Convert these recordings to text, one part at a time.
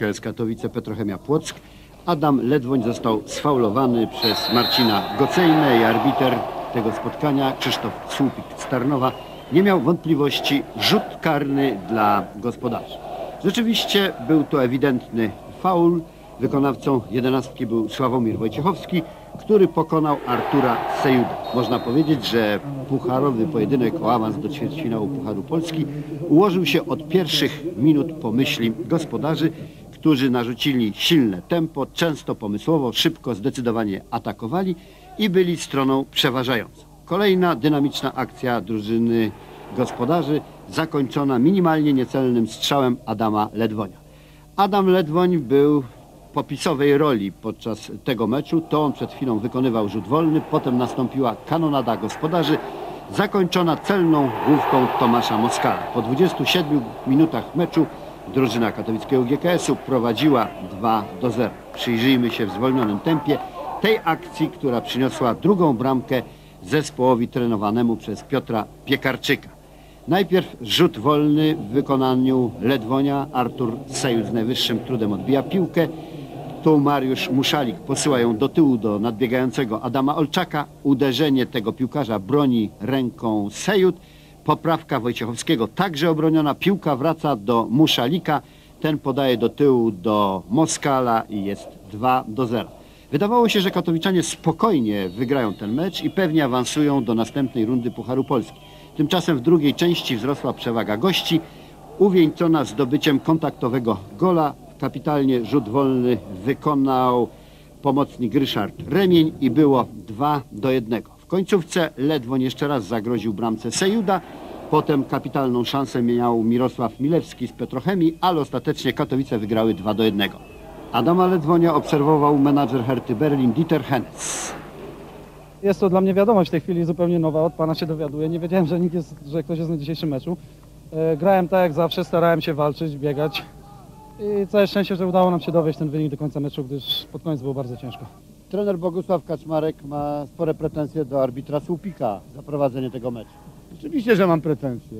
GKS Katowice Petrochemia Płock. Adam Ledwoń został sfaulowany przez Marcina Gocejnę i arbiter tego spotkania Krzysztof Słupik z Tarnowa nie miał wątpliwości rzut karny dla gospodarzy. Rzeczywiście był to ewidentny faul. Wykonawcą jedenastki był Sławomir Wojciechowski, który pokonał Artura Sejuda. Można powiedzieć, że pucharowy pojedynek o awans do ćwierćfinału Pucharu Polski ułożył się od pierwszych minut pomyśli gospodarzy, którzy narzucili silne tempo, często pomysłowo, szybko, zdecydowanie atakowali i byli stroną przeważającą. Kolejna dynamiczna akcja drużyny gospodarzy zakończona minimalnie niecelnym strzałem Adama Ledwonia. Adam Ledwoń był popisowej roli podczas tego meczu. To on przed chwilą wykonywał rzut wolny, potem nastąpiła kanonada gospodarzy, zakończona celną główką Tomasza Moskala. Po 27 minutach meczu drużyna katowickiego GKS-u prowadziła 2 do 0. Przyjrzyjmy się w zwolnionym tempie tej akcji, która przyniosła drugą bramkę zespołowi trenowanemu przez Piotra Piekarczyka. Najpierw rzut wolny w wykonaniu Ledwonia. Artur Sejl z najwyższym trudem odbija piłkę. Tu Mariusz Muszalik posyła ją do tyłu do nadbiegającego Adama Olczaka. Uderzenie tego piłkarza broni ręką Sejut. Poprawka Wojciechowskiego także obroniona. Piłka wraca do Muszalika. Ten podaje do tyłu do Moskala i jest 2 do 0. Wydawało się, że katowiczanie spokojnie wygrają ten mecz i pewnie awansują do następnej rundy Pucharu Polski. Tymczasem w drugiej części wzrosła przewaga gości, uwieńczona zdobyciem kontaktowego gola. Kapitalnie rzut wolny wykonał pomocnik Ryszard Remień i było 2 do 1. Końcówce ledwo jeszcze raz zagroził bramce Sejuda. Potem kapitalną szansę miał Mirosław Milewski z Petrochemii, ale ostatecznie Katowice wygrały 2 do 1. Adama Ledwonia obserwował menadżer Herty Berlin Dieter Hennes. Jest to dla mnie wiadomość w tej chwili zupełnie nowa, od pana się dowiaduję. Nie wiedziałem, że, nikt jest, że ktoś jest na dzisiejszym meczu. E, grałem tak jak zawsze, starałem się walczyć, biegać. I całe szczęście, że udało nam się dowieść ten wynik do końca meczu, gdyż pod koniec było bardzo ciężko. Trener Bogusław Kaczmarek ma spore pretensje do arbitra Słupika za prowadzenie tego meczu. Oczywiście, że mam pretensje.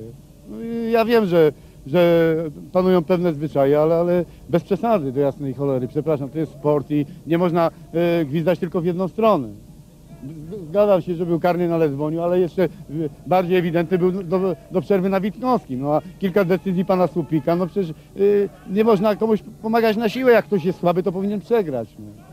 No ja wiem, że, że panują pewne zwyczaje, ale, ale bez przesady do jasnej cholery. Przepraszam, to jest sport i nie można e, gwizdać tylko w jedną stronę. Zgadzam się, że był karny na Ledwoniu, ale jeszcze e, bardziej ewidentny był do, do przerwy na Witkowskim. No a kilka decyzji pana Słupika, no przecież e, nie można komuś pomagać na siłę, jak ktoś jest słaby, to powinien przegrać. No.